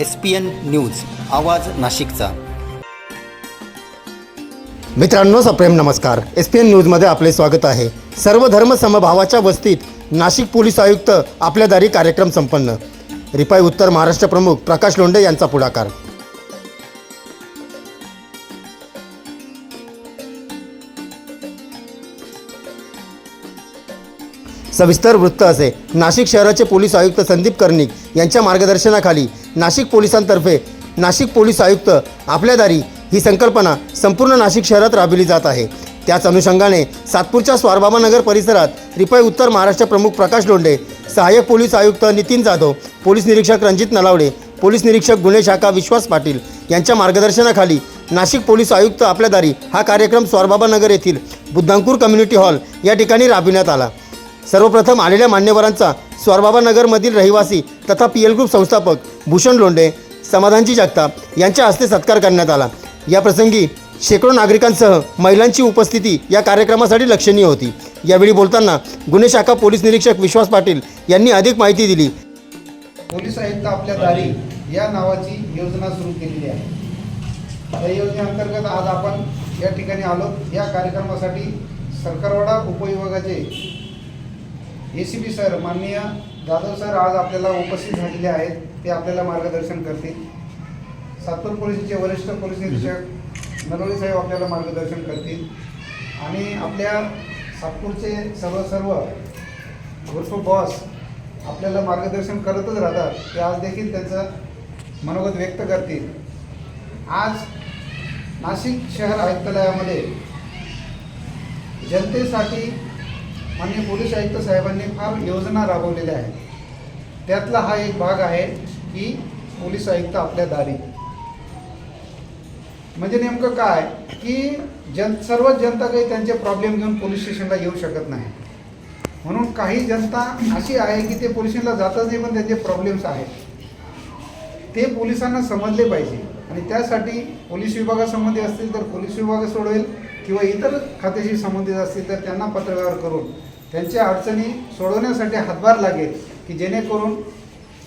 S P N news आवाज नाशिकचा. मित्रांनो सप्रेम नमस्कार. एस पी एन न्यूजमध्ये आपले स्वागत आहे. सर्व धर्म समभावाच्या वस्तीत नाशिक पोलीस आयुक्त आपल्या दारी कार्यक्रम संपन्न. रिपाई उत्तर महाराष्ट्र प्रमुख प्रकाश लोंढे यांचा पुढाकार. सविस्तर वृत्त असे. नाशिक शहराचे पोलीस आयुक्त संदीप कर्णिक यांच्या मार्गदर्शनाखाली नाशिक पोलिसांतर्फे नाशिक पोलीस आयुक्त आपल्या दारी ही संकल्पना संपूर्ण नाशिक शहरात राबविली जात आहे. त्याच अनुषंगाने सातपूरच्या स्वारबाबानगर परिसरात रिपाई उत्तर महाराष्ट्र प्रमुख प्रकाश लोंढे सहाय्यक पोलीस आयुक्त नितीन जाधव पोलीस निरीक्षक रणजित नलावडे पोलीस निरीक्षक गुन्हे शाखा विश्वास पाटील यांच्या मार्गदर्शनाखाली नाशिक पोलीस आयुक्त आपल्या दारी हा कार्यक्रम स्वारबाबानगर येथील बुद्धांकूर कम्युनिटी हॉल या ठिकाणी राबविण्यात आला. सर्वप्रथम आलेल्या मान्यवरांचा स्वारबाबानगरमधील रहिवासी तथा पी एल ग्रुप संस्थापक भूषण लोंढे समाधानजी जगताप यांच्या हस्ते सत्कार करण्यात आला. या प्रसंगी शेकडो नागरिकांसह महिलांची उपस्थिती या कार्यक्रमासाठी लक्षणीय होती. यावेळी बोलताना गुन्हे शाखा पोलीस निरीक्षक विश्वास पाटील यांनी अधिक माहिती दिली. पोलीस आयुक्त आपल्या दारी या नावाची योजना सुरू केलेली आहे. या योजनेअंतर्गत आज आपण या ठिकाणी आलो. या कार्यक्रमासाठी सरकारवाडा उपविभागाचे ए सी बी सर माननीय जाधव सर आज आपल्याला उपस्थित झालेले आहेत. ते आपल्याला मार्गदर्शन करतील. सातपूर पोलिसचे वरिष्ठ पोलीस निरीक्षक नरोळी साहेब आपल्याला मार्गदर्शन करतील. आणि आपल्या सातपूरचे सर्व सर्व उर्फ बॉस आपल्याला मार्गदर्शन करतच राहतात. ते आज देखील त्यांचं मनोगत व्यक्त करतील. आज नाशिक शहर आयुक्तालयामध्ये जनतेसाठी माननीय पोलीस आयुक्त साहेबांनी फार योजना राबवलेल्या आहेत. त्यातला हा एक भाग आहे की पोलीस आयुक्त आपल्या दारी. म्हणजे नेमकं काय? की जन सर्वच जनता काही त्यांचे प्रॉब्लेम घेऊन पोलीस स्टेशनला येऊ शकत नाही. म्हणून काही जनता अशी आहे की ते पोलिसांना जातच नाही पण त्यांचे प्रॉब्लेम्स आहेत. ते पोलिसांना समजले पाहिजे. आणि त्यासाठी पोलीस विभागासंबंधी असतील तर पोलीस विभाग सोडवेल किंवा इतर खात्याशी संबंधित असतील तर त्यांना पत्रव्यवहार करून त्यांच्या अडचणी सोडवण्यासाठी हातभार लागेल की जेणेकरून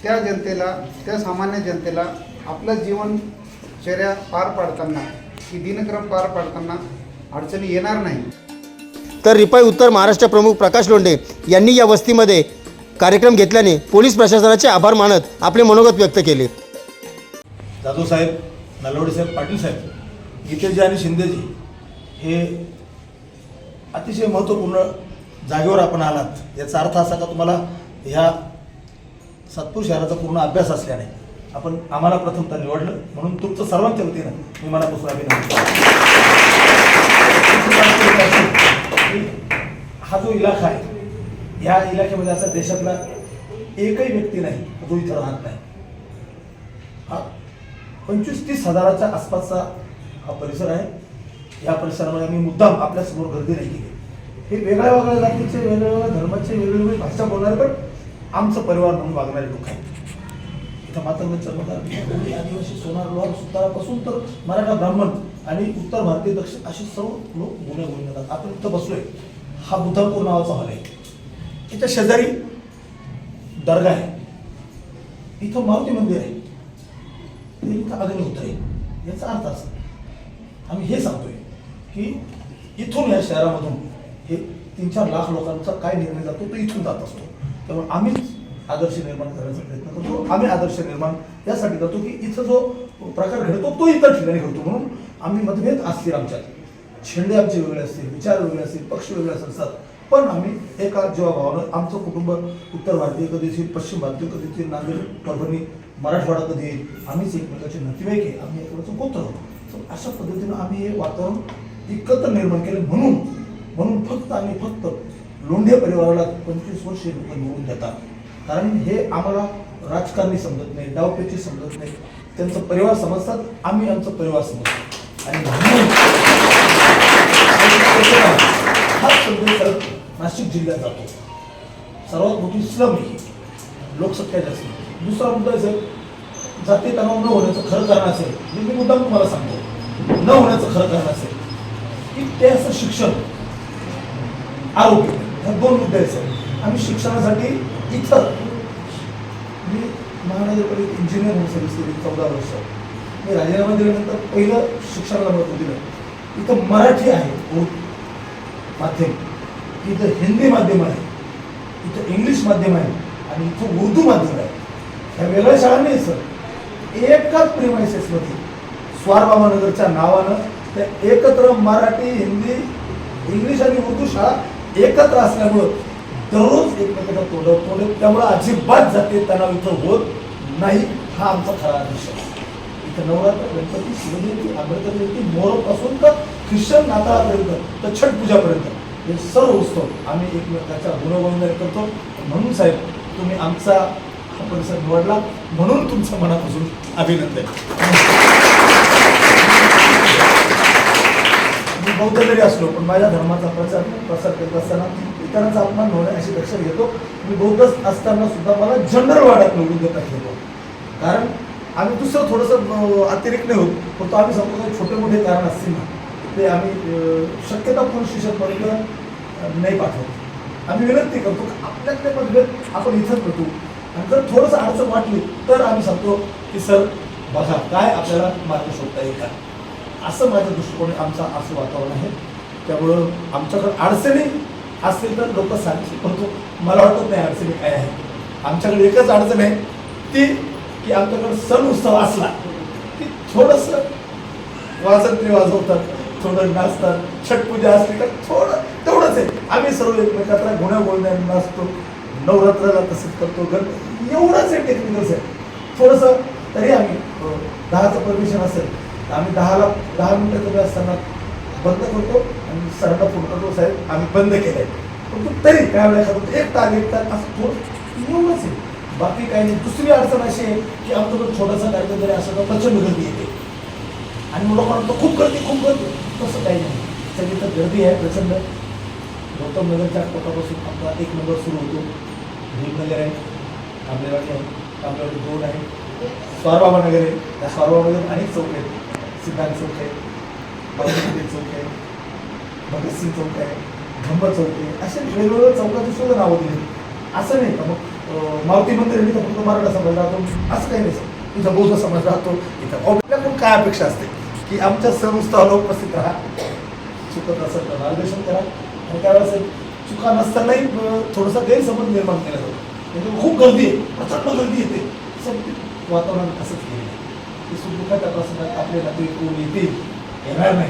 त्या जनतेला त्या सामान्य जनतेला आपलं जीवनचर्या पार पाडताना की दिनक्रम पार पाडताना अडचणी येणार नाही. तर रिपाई उत्तर महाराष्ट्र प्रमुख प्रकाश लोंढे यांनी या वस्तीमध्ये कार्यक्रम घेतल्याने पोलीस प्रशासनाचे आभार मानत आपले मनोगत व्यक्त केले. जाधव साहेब नलवडे साहेब पाटील साहेब गीतेजी आणि शिंदेजी हे अतिशय महत्त्वपूर्ण जागेवर आपण आलात याचा अर्थ असा का तुम्हाला ह्या सातपूर शहराचा पूर्ण अभ्यास असल्याने आपण आम्हाला प्रथमतः निवडलं म्हणून तुमचं सर्वांच्या वतीनं मी मनापासून अभिनंदन हा जो इलाका आहे या इलाक्यामध्ये असा देशातला एकही व्यक्ती नाही जो इथं राहत नाही. हा पंचवीस तीस हजाराच्या आसपासचा हा परिसर आहे. या परिसरामध्ये आम्ही मुद्दाम आपल्यासमोर गर्दी नाही केली. हे वेगळ्या वेगळ्या जातीचे वेगवेगळ्या धर्माचे वेगवेगळी भाषा बोलणारे पण आमचं परिवार म्हणून वागणारे लोक आहेत. इथं मात्र चर्मकार आदिवासी सोनार लोहार सुतारापासून तर मराठा ब्राह्मण आणि उत्तर भारतीय दक्षिण असे सर्व लोक गुन्हे बोलून जातात. आपण इथं बसलोय. हा बुद्धापूर नावाचा हॉल आहे. इथं शेजारी दर्गा आहे. इथं मारुती मंदिर आहे. ते इथं अग्निहोत्र आहे. याचा अर्थ असा. आम्ही हे सांगतोय की इथून या शहरामधून तीन चार लाख लोकांचा काय निर्णय जातो तो इथून जात असतो. त्यामुळे आम्हीच आदर्श निर्माण करण्याचा प्रयत्न करतो. आम्ही आदर्श निर्माण यासाठी करतो की इथं जो प्रकार घडतो तो इतर ठिकाणी घडतो. म्हणून आम्ही मतभेद असतील आमच्यात. छेंडे आमचे वेगळे असतील विचार वेगळे असतील पक्ष वेगळे असतात. पण आम्ही एका जीवाभावानं आमचं कुटुंब उत्तर भारतीय कधी येईल पश्चिम भारतीय कधी येईल नांदेड परभणी मराठवाडा कधी येईल आम्हीच एकमेकाचे नातेवाईक आहे. आम्ही एकमेकाचं गोत्र आहोत. अशा पद्धतीनं आम्ही हे वातावरण एकत्र निर्माण केलं म्हणून म्हणून फक्त आम्ही फक्त लोंढे परिवाराला पंचवीस वर्षे लोक निवडून देतात. कारण हे आम्हाला राजकारणी समजत नाही डावपेची समजत नाही. त्यांचा परिवार समजतात आम्ही आमचा परिवार समजतो. आणि हा नाशिक जिल्ह्यात जातो. सर्वात मोठी स्लम ही लोकसंख्या जास्त. दुसरा मुद्दा असेल जाती तणाव न होण्याचं खरं कारण असेल मी मुद्दा तुम्हाला सांगतो. न होण्याचं खरं कारण असेल की ते असं शिक्षण आरोग्य ह्या दोन मुद्दे आहेत सर आम्ही शिक्षणासाठी इथं मी महानगरपालिकेत इंजिनियर म्हणून सर्व्हिस केली चौदा वर्ष. मी राजीनामा दिल्यानंतर पहिलं शिक्षणाला महत्त्व दिलं. इथं मराठी आहे माध्यम. इथं हिंदी माध्यम आहे. इथं इंग्लिश माध्यम आहे. आणि इथं उर्दू माध्यम आहे. ह्या वेगळ्या शाळा नाही सर. एकाच प्रिमायसेसमध्ये स्वारबाबानगरच्या नावानं त्या एकत्र मराठी हिंदी इंग्लिश आणि उर्दू शाळा एकत्र असल्यामुळं दररोज एकमेकांना तोंड तोडत त्यामुळं अजिबात जाते तणाव इथं होत नाही. हा आमचा खरा आदेश आहे. इथं नवरात्र गणपती शिवजयंती आंबेडकर जयंती मोहरपासून तर ख्रिश्चन नाताळापर्यंत तर छठ पूजापर्यंत हे सर्व उत्सव आम्ही एकमेकाच्या गुणवंदन करतो. म्हणून साहेब तुम्ही आमचा हा परिसर निवडला. म्हणून तुमचं मनापासून अभिनंदन. मी बौद्ध जरी असलो पण माझ्या धर्माचा प्रचार प्रसार करत असताना इतरांचा अपमान होणे अशी दक्षता घेतो. मी बौद्ध असताना सुद्धा मला जनरल वाड्यात निवडून देता घेतो कारण आम्ही दुसरं थोडंसं अतिरिक्त नाही होत फक्त आम्ही समजा छोटे मोठे कारण असतील ना ते आम्ही शक्यता पोलीस शिक्षकपर्यंत नाही पाठवत. आम्ही विनंती करतो की आपल्याकडे मतभेद आपण इथंच करतो. आणि जर थोडंसं अडचण वाटली तर आम्ही सांगतो की सर बघा काय आपल्याला मार्ग शोधता येईल का? असं माझ्या दृष्टिकोन आमचा असं वातावरण आहे. त्यामुळं आमच्याकडं अडचणी असतील तर लोक सांगतील परंतु मला वाटत नाही अडचणी काय आहे आमच्याकडे एकच अडचण आहे ती की आमच्याकडं सण उत्सव असला की थोडंसं ते वाजवतात थोडं नाचतात छट पूजा असली का थोडं तेवढंच आहे. आम्ही सर्व एकमेकातला गुण्या बोलण्याने नाचतो नवरात्राला तसंच करतो गण एवढंच आहे टेक्निकल्स आहे. थोडंसं तरी आम्ही दहाचं परमिशन असेल आम्ही दहाला दहा मिनटं कमी असताना बंद करतो आणि सरांना फोन करतो साहेब आम्ही बंद केलंय. परंतु तरी काय वेळेला एक टार्गेट तर असं थोडं एवढंच आहे. बाकी काही नाही. दुसरी अडचण अशी आहे की आमच्याकडे छोटासा कार्यक्रम जरी असं तर प्रचंड गर्दी येते. आणि मग लोकांना वाटतं खूप गर्दी खूप गर्दी. तसं काही नाही. सगळी तर गर्दी आहे प्रचंड. गौतम नगरच्या कोटापासून आपला एक नंबर सुरू होतो. भीमनगर आहे कांबलेवाडी आहे कांबलेवाडी दोन आहे. स्वारबाबा नगर आहे. त्या स्वारबाबा नगर अनेक चौक आहेत. सिद्धांत चौक आहे. बाबाजी चौक आहे. भगतसिंग चौक आहे. धंब चौक आहे. असे वेगवेगळ्या चौकाची सुद्धा नावं दिली. असं नाही का? मग मारुती मंदिर आहे तिथं फक्त मराठा समाज राहतो. असं काही नाही सर. बौद्ध समाज राहतो. इथं आपल्याकडून काय अपेक्षा असते? की आमच्या संस्थाला उपस्थित राहा. चुकत असेल तर मार्गदर्शन करा. आणि त्यावेळेस चुका नसतानाही थोडासा गैरसमज निर्माण केला जातो. म्हणजे खूप गर्दी आहे. प्रचंड गर्दी येते. सगळी वातावरण असंच केलं की सुखदुःखाच्या प्रसंगात कोण येतील येणार नाही.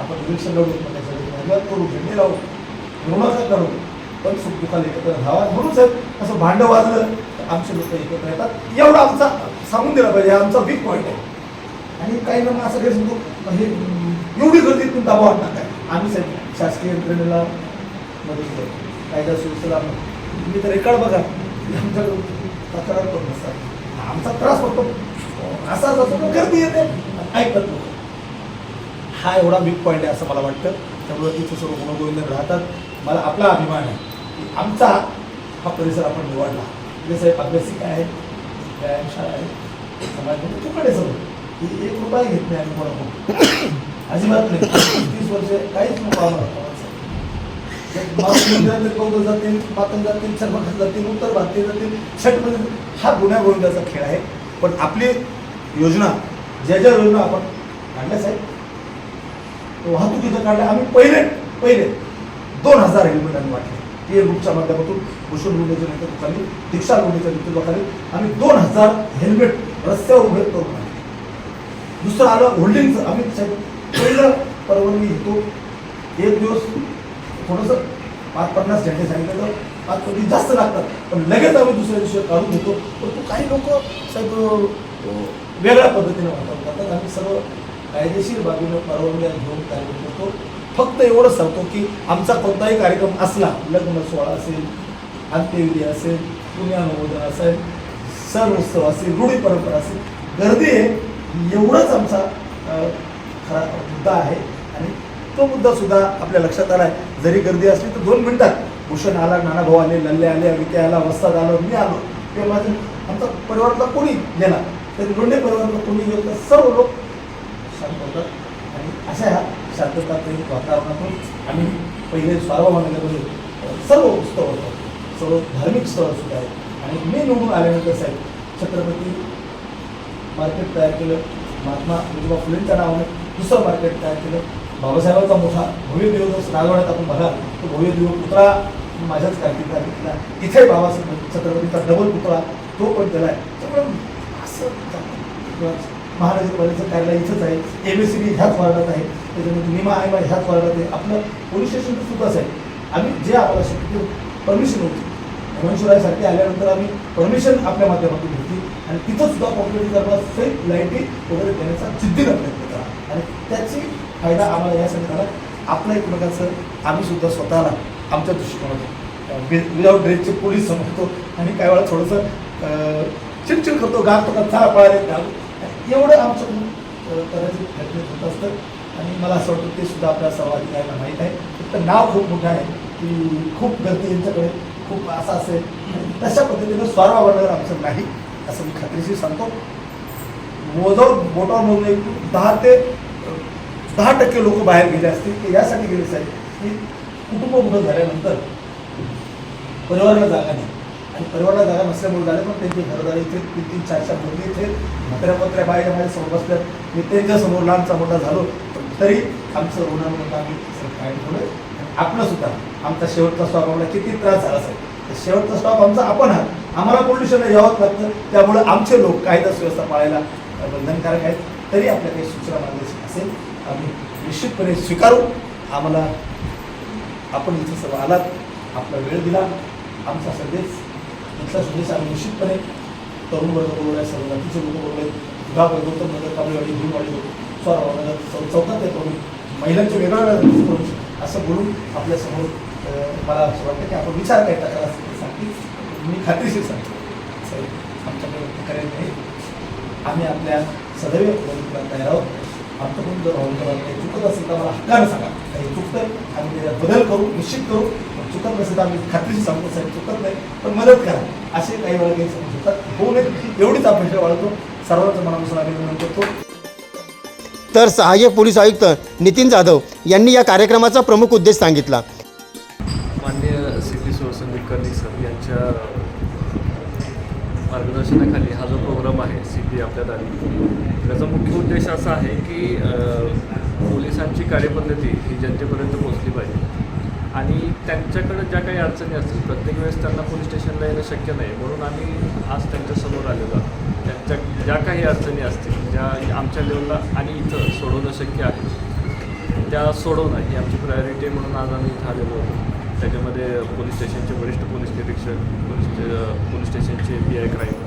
आपण निरीक्षण लावू एकमेकांसाठी मेहनत करू झेंडे लावू? ऋणका करू? पण सुखदुःखाला एकत्र राहावा म्हणून साहेब असं भांडं वाजलं तर आमचे लोक एकत्र येतात. एवढा आमचा सांगून दिला पाहिजे आमचा वीक पॉईंट आहे. आणि काही जण असं काही सांगतो हे एवढी गर्दी तुम्ही दबाव काय? आम्ही साहेब शासकीय यंत्रणेला मदत करतो. कायदा सुव्यवस्थेला तुम्ही तर रेकॉर्ड बघा की आमच्याकडे तक्रार करून नसतात. आमचा त्रास होतो. असा जसं गर्दी येते ऐकत नाही हा एवढा बिग पॉईंट आहे असं मला वाटतं. त्यामुळं तिथे सर्व गुणगोविंद राहतात. मला आपला अभिमान आहे की आमचा हा परिसर आपण निवडला. म्हणजे साहेब अभ्यासिक आहे व्यायामशाळा आहे समाज तुकडे सर्व ही एक रुपया घेत नाही आम्ही कोणाकडून. अजिबात नाही. तीस वर्ष काहीच नको बौद्ध जातील पातन जातील सर्वखात जातील उत्तर भारतीय जातील छठमध्ये हा गुन्हा गोविंदाचा खेळ आहे. पण आपली योजना ज्या ज्या योजना आपण काढल्या साहेब वाहतुकीचं काढलं आम्ही पहिले पहिले दोन हजार हेल्मेट आम्ही वाटले. टी एल ग्रुपच्या माध्यमातून भूषण गुंडेच्या नेतृत्वाखाली दीक्षा गुंडेच्या नेतृत्वाखाली आम्ही दोन हजार हेल्मेट रस्त्यावर उभे करून आणले. दुसरं आलं होल्डिंगचं. आम्ही साहेब पहिलं परवानगी घेतो. एक दिवस थोडंसं पाच पन्नास झेंडे सांगितलं पाच कोटी जास्त लागतात. पण लगेच आम्ही दुसऱ्या दिवशी काढून घेतो. परंतु काही लोक साहेब वेगळ्या पद्धतीने वापर करतात. आम्ही सर्व कायदेशीर बाबीनं परवानग्या घेऊन कार्यक्रम करतो. फक्त एवढंच सांगतो की आमचा कोणताही कार्यक्रम असला लग्न सोहळा असेल अंत्यविधी असेल पुण्यानुमोदन असेल सण उत्सव असेल रूढी परंपरा असेल गर्दी आहे एवढंच आमचा खरा मुद्दा आहे. तो मुद्दा सुद्धा आपल्या लक्षात आला आहे जरी गर्दी असली तर दोन मिनिटात. भूषण आला नाना भाऊ आले लल्ले आले विके आला वस्ताद आलो मी आलो. किंवा माझं आमचा परिवारातला कोणी गेला तरी लोंढे परिवारातला कोणी गेलं तर सर्व लोक शांत होतात. आणि अशा ह्या शांततातील वातावरणातून आम्ही पहिले स्वारभावानगरमध्ये मानल्यामध्ये सर्व उत्सव होतात सर्व धार्मिक स्थळ सुद्धा आहेत. आणि मी निवडून आल्यानंतर साहेब छत्रपती मार्केट तयार केलं. महात्मा ज्योतिबा फुलेंच्या नावाने दुसरं मार्केट तयार केलं. बाबासाहेबांचा मोठा भव्य दिवस राजवाड्यात आपण बघा तो भव्य दिवस पुतळा माझ्याच कारकिर्दीत घेतला. इथे बाबासाहेब छत्रपतीचा डबल पुतळा तो पण त्याला आहे त्यामुळे असं महानगरपालिकेचं कार्यालय इथंच आहे. एम एस सी बी ह्याच वार्डात आहे. त्याच्यामध्ये निमा आहे बा ह्याच वार्डात आहे. आपलं पोलीस स्टेशन तर सुद्धाच आहे. आम्ही जे आम्हाला शक्य परमिशन होती हेमंतशिवरायसाठी आल्यानंतर आम्ही परमिशन आपल्या माध्यमातून घेतली. आणि तिथं सुद्धा कॉम्प्युटर करण्यास सहित लाईटी वगैरे देण्याचा जिद्दीनं प्रयत्न केला. आणि त्याची फायदा आम्हाला यासाठी झाला आपलं एकमेकाचं आम्ही सुद्धा स्वतःला आमच्या दृष्टिकोनातून विदाऊट ड्रेसचे पोलीस समजतो. आणि काही वेळा थोडंसं चिडचिड करतो गातो का चला पळाले घालू एवढं आमचं करायचं प्रयत्न होत असतं. आणि मला असं वाटतं ते सुद्धा आपल्या सर्वाधिकाऱ्यांना माहीत आहे. फक्त नाव खूप मोठं आहे की खूप गर्दी यांच्याकडे खूप असं असेल. तशा पद्धतीनं स्वारा वाढणार आमचं नाही असं मी खात्रीशीर सांगतो. मोजव बोटावर एक दहा ते दहा टक्के लोक बाहेर गेले असतील ते यासाठी गेले साहेब की कुटुंब मोठं झाल्यानंतर परिवाराला जागा नाही. आणि परिवाराला जागा नसल्यामुळे झाले पण त्यांचे घरदारी इथे तीन तीन चार चार मुली इथे म्हात्र्या पत्र्या बाहेर माझ्यासमोर बसल्या मी त्यांच्यासमोर लहानचा मोठा झालो तरी आमचं ऋणामध्ये आम्ही काय ठेवलं. आणि आपलं सुद्धा आमचा शेवटचा स्टॉप आम्हाला किती त्रास झाला साहेब. तर शेवटचा स्टॉप आमचा आपण आहात. आम्हाला पोल्युशनला यावंच लागतं. त्यामुळे आमचे लोक कायदा सुव्यवस्था पाळायला बंधनकारक आहेत. तरी आपल्या काही सूचना मार्गदर्शन असेल आम्ही निश्चितपणे स्वीकारू. आम्हाला आपण इथं सर्व आलात. आपला वेळ दिला. आमचा संदेश इथला संदेश आम्ही निश्चितपणे तरुण वर्ग बरोबर आहे सर्व जातीचे लोक बरोबर आहेत. विभाग गौतम नगर काबळेवाडी भीमवाडी लोक. चौ चौकात येतो महिलांचे वेगळ्या वेगळ्या करून असं बोलून आपल्यासमोर मला असं वाटतं की आपण विचार काय टाकायला असं सांगते. मी खात्रीशीर सांगतो. साहेब आमच्याकडे तक्रार नाही. आम्ही आपल्या सदैव तयार आहोत. जर राहुल काही चुकत असेल तर मला हक्कानं सांगा. काही चुकतं आम्ही त्याच्यात बदल करू निश्चित करू. पण चुकत नसेल तर आम्ही खात्रीशी सांगतो साहेब चुकत नाही. पण मदत करा. असे काही वेळा काही समज होतात. होऊ नये एवढीच अपेक्षा बाळगतो. सर्वांचं मनापासून अभिनंदन करतो. तर सहाय्यक पोलीस आयुक्त नितीन जाधव यांनी या कार्यक्रमाचा प्रमुख उद्देश सांगितला. मान्य C P Shivsandeep Karnik sir यांच्या मार्गदर्शनाखाली हा जो प्रोग्राम आहे सी आपल्यात आली त्याचा मुख्य उद्देश असा आहे की पोलिसांची कार्यपद्धती ही जनतेपर्यंत पोहोचली पाहिजे. आणि त्यांच्याकडे ज्या काही अडचणी असतील प्रत्येक वेळेस त्यांना पोलीस स्टेशनला येणं शक्य नाही. म्हणून आम्ही आज त्यांच्यासमोर आलेलो आहोत. त्यांच्या ज्या काही अडचणी असतील ज्या आमच्या लेवलला आणि इथं सोडवणं शक्य आहे त्या सोडवणं ही आमची प्रायोरिटी म्हणून आज आम्ही इथं आलेलो होतो त्याच्यामध्ये पोलीस स्टेशनचे वरिष्ठ पोलीस निरीक्षक पोलीस पोलीस स्टेशनचे पी आय क्राईम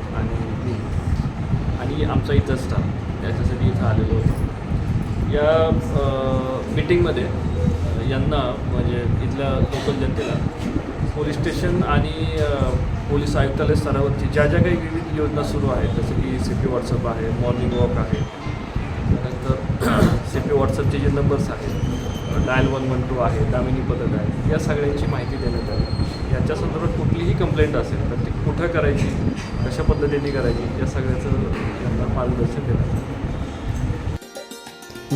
आणि आमचा इथं स्टाफ याच्यासाठी इथं आलेलो होतो. या मिटिंगमध्ये यांना म्हणजे इथल्या लोकल जनतेला पोलीस स्टेशन आणि पोलीस आयुक्तालय स्तरावरची ज्या ज्या काही विविध योजना सुरू आहेत जसं की सी पी व्हॉट्सअप आहे मॉर्निंग वॉक आहे त्यानंतर सी पी व्हॉट्सअपचे जे नंबर्स आहेत डायल वन वन टू आहे दामिनी पदक आहे या सगळ्यांची माहिती देण्यात आली. याच्या संदर्भात कुठलीही कंप्लेंट असेल तर ती कुठं करायची कशा पद्धतीने करायची या सगळ्याचं मार्गदर्शन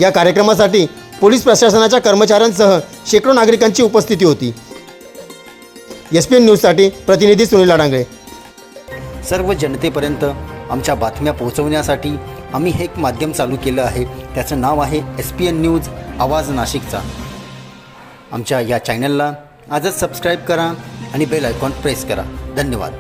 या कार्यक्रमासाठी पोलीस प्रशासनाच्या कर्मचाऱ्यांसह शेकडो नागरिकांची उपस्थिती होती. एस पी एन न्यूजसाठी प्रतिनिधी सुनील लाडांगळे सर्व जनतेपर्यंत आमच्या बातम्या पोहोचवण्यासाठी आम्ही हे एक माध्यम चालू केलं आहे. त्याचं नाव आहे एस पी एन न्यूज आवाज नाशिकचा. आमच्या या चॅनलला आजच सबस्क्राईब करा आणि बेल आयकॉन प्रेस करा. धन्यवाद.